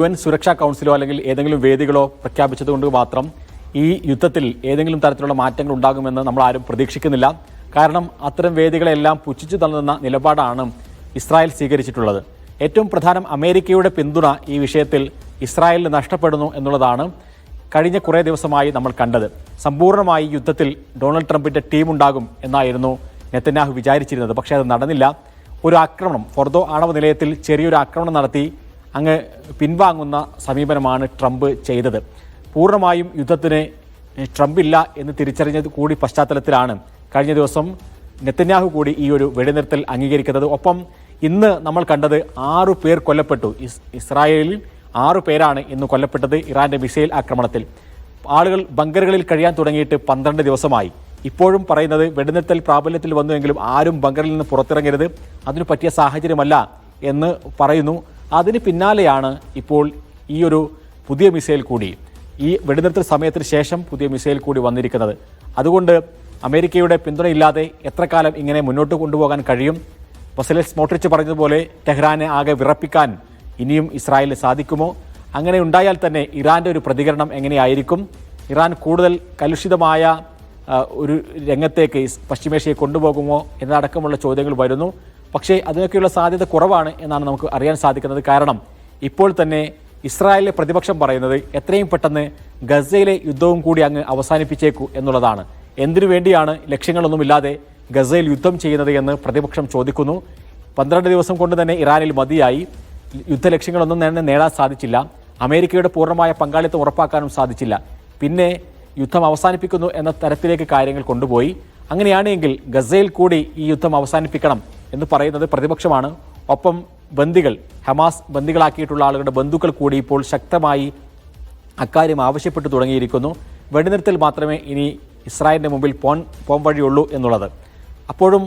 U N സുരക്ഷാ കൗൺസിലോ അല്ലെങ്കിൽ ഏതെങ്കിലും വേദികളോ പ്രഖ്യാപിച്ചതുകൊണ്ട് മാത്രം ഈ യുദ്ധത്തിൽ ഏതെങ്കിലും തരത്തിലുള്ള മാറ്റങ്ങൾ ഉണ്ടാകുമെന്ന് നമ്മൾ ആരും പ്രതീക്ഷിക്കുന്നില്ല. കാരണം അത്തരം വേദികളെല്ലാം പുച്ഛിച്ചു തള്ളുന്ന നിലപാടാണ് ഇസ്രായേൽ സ്വീകരിച്ചിട്ടുള്ളത്. ഏറ്റവും പ്രധാനം അമേരിക്കയുടെ പിന്തുണ ഈ വിഷയത്തിൽ ഇസ്രായേലിന് നഷ്ടപ്പെടുന്നു എന്നുള്ളതാണ് കഴിഞ്ഞ കുറേ ദിവസമായി നമ്മൾ കണ്ടത്. സമ്പൂർണമായി യുദ്ധത്തിൽ ഡൊണാൾഡ് ട്രംപിന്റെ ടീം ഉണ്ടാകും എന്നായിരുന്നു നെത്തന്യാഹു വിചാരിച്ചിരുന്നത്. പക്ഷേ അത് നടന്നില്ല. ഒരു ആക്രമണം ഫോർദോ ആണവ നിലയത്തിൽ ചെറിയൊരു ആക്രമണം നടത്തി അങ്ങ് പിൻവാങ്ങുന്ന സമീപനമാണ് ട്രംപ് ചെയ്തത്. പൂർണമായും യുദ്ധത്തിന് ട്രംപില്ല എന്ന് തിരിച്ചറിഞ്ഞത് കൂടി പശ്ചാത്തലത്തിലാണ്. കഴിഞ്ഞ ദിവസം നെത്തന്യാഹു കൂടി ഈ ഒരു വെടിനിർത്തൽ അംഗീകരിക്കുന്നത്. ഒപ്പം ഇന്ന് നമ്മൾ കണ്ടത് ആറു പേർ കൊല്ലപ്പെട്ടു. ഇസ് ഇസ്രായേലിൽ ആറു പേരാണ് ഇന്ന് കൊല്ലപ്പെട്ടത് ഇറാന്റെ മിസൈൽ ആക്രമണത്തിൽ. ആളുകൾ ബങ്കറുകളിൽ കഴിയാൻ തുടങ്ങിയിട്ട് പന്ത്രണ്ട് ദിവസമായി. ഇപ്പോഴും പറയുന്നത് വെടിനിർത്തൽ പ്രാബല്യത്തിൽ വന്നുവെങ്കിലും ആരും ബങ്കറിൽ നിന്ന് പുറത്തിറങ്ങരുത് അതിനു പറ്റിയ സാഹചര്യമല്ല എന്ന് പറയുന്നു. അതിന് പിന്നാലെയാണ് ഇപ്പോൾ ഈ ഒരു പുതിയ മിസൈൽ കൂടി. ഈ വെടിനിർത്തൽ സമയത്തിന് ശേഷം പുതിയ മിസൈൽ കൂടി വന്നിരിക്കുന്നത്. അതുകൊണ്ട് അമേരിക്കയുടെ പിന്തുണയില്ലാതെ എത്ര കാലം ഇങ്ങനെ മുന്നോട്ട് കൊണ്ടുപോകാൻ കഴിയും? ബസലെ സ്മോട്രിച്ച് പറഞ്ഞതുപോലെ ടെഹ്റാനെ ആകെ വിറപ്പിക്കാൻ ഇനിയും ഇസ്രായേലിന് സാധിക്കുമോ? അങ്ങനെ ഉണ്ടായാൽ തന്നെ ഇറാന്റെ ഒരു പ്രതികരണം എങ്ങനെയായിരിക്കും? ഇറാൻ കൂടുതൽ കലുഷിതമായ ഒരു രംഗത്തേക്ക് പശ്ചിമേഷ്യയെ കൊണ്ടുപോകുമോ എന്നതടക്കമുള്ള ചോദ്യങ്ങൾ വരുന്നു. പക്ഷേ അതിനൊക്കെയുള്ള സാധ്യത കുറവാണ് എന്നാണ് നമുക്ക് അറിയാൻ സാധിക്കുന്നത്. കാരണം ഇപ്പോൾ തന്നെ ഇസ്രായേലിലെ പ്രതിപക്ഷം പറയുന്നത് എത്രയും പെട്ടെന്ന് ഗസയിലെ യുദ്ധവും കൂടി അങ്ങ് അവസാനിപ്പിച്ചേക്കൂ എന്നുള്ളതാണ്. എന്തിനു വേണ്ടിയാണ് ലക്ഷ്യങ്ങളൊന്നുമില്ലാതെ ഗസയിൽ യുദ്ധം ചെയ്യുന്നത് എന്ന് പ്രതിപക്ഷം ചോദിക്കുന്നു. പന്ത്രണ്ട് ദിവസം കൊണ്ട് തന്നെ ഇറാനിൽ മതിയായി. യുദ്ധ യുദ്ധലക്ഷ്യങ്ങളൊന്നും തന്നെ നേടാൻ സാധിച്ചില്ല. അമേരിക്കയുടെ പൂർണമായ പങ്കാളിത്തം ഉറപ്പാക്കാനും സാധിച്ചില്ല. പിന്നെ യുദ്ധം അവസാനിപ്പിക്കുന്നു എന്ന തരത്തിലേക്ക് കാര്യങ്ങൾ കൊണ്ടുപോയി. അങ്ങനെയാണെങ്കിൽ ഗസയിൽ കൂടി ഈ യുദ്ധം അവസാനിപ്പിക്കണം. എന്ന് പറയുന്നത് പ്രതിപക്ഷമാണ്. ഒപ്പം ബന്ദികൾ ഹമാസ് ബന്ദികളാക്കിയിട്ടുള്ള ആളുകളുടെ ബന്ധുക്കൾ കൂടി ഇപ്പോൾ ശക്തമായി അക്കാര്യം ആവശ്യപ്പെട്ടു തുടങ്ങിയിരിക്കുന്നു. വെടിനിർത്തൽ മാത്രമേ ഇനി ഇസ്രായേലിന്റെ മുമ്പിൽ പോൻ പോം വഴിയുള്ളൂ എന്നുള്ളത്. അപ്പോഴും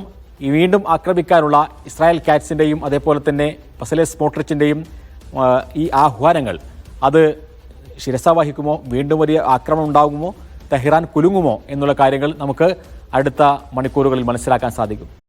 വീണ്ടും ആക്രമിക്കാനുള്ള ഇസ്രായേൽ കാറ്റ്സിന്റെയും അതേപോലെ തന്നെ ബസലെ സ്മോട്രിച്ചിന്റെയും ഈ ആഹ്വാനങ്ങൾ അത് ശിരസ വഹിക്കുമോ വീണ്ടും വലിയ ആക്രമണം ഉണ്ടാകുമോ? തെഹ്റാൻ കുലുങ്ങുമോ? എന്നുള്ള കാര്യങ്ങൾ നമുക്ക് അടുത്ത മണിക്കൂറുകളിൽ മനസ്സിലാക്കാൻ സാധിക്കും.